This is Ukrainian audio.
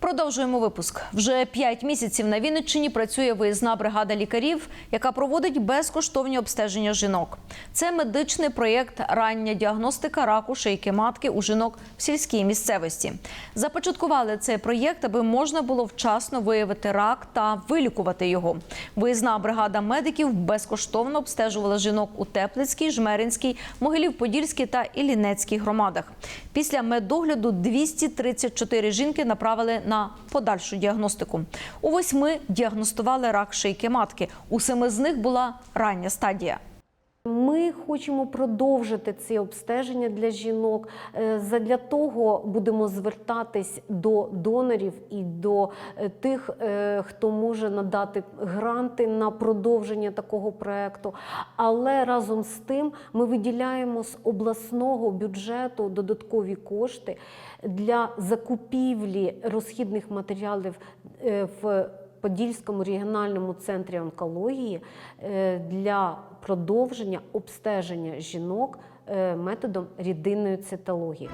Продовжуємо випуск. Вже п'ять місяців на Вінниччині працює виїзна бригада лікарів, яка проводить безкоштовні обстеження жінок. Це медичний проєкт рання діагностика раку шийки матки у жінок в сільській місцевості. Започаткували цей проєкт, аби можна було вчасно виявити рак та вилікувати його. Виїзна бригада медиків безкоштовно обстежувала жінок у Теплицькій, Жмеринській, Могилів-Подільській та Іллінецькій громадах. Після медогляду 234 жінки направили на подальшу діагностику. У восьми діагностували рак шийки матки. У семи з них була рання стадія. Ми хочемо продовжити ці обстеження для жінок. Е, Задля того будемо звертатись до донорів і до е, тих, е, хто може надати гранти на продовження такого проекту. Але разом з тим ми виділяємо з обласного бюджету додаткові кошти для закупівлі розхідних матеріалів в Подільському регіональному центрі онкології е, для продовження обстеження жінок е, методом рідинної цитології.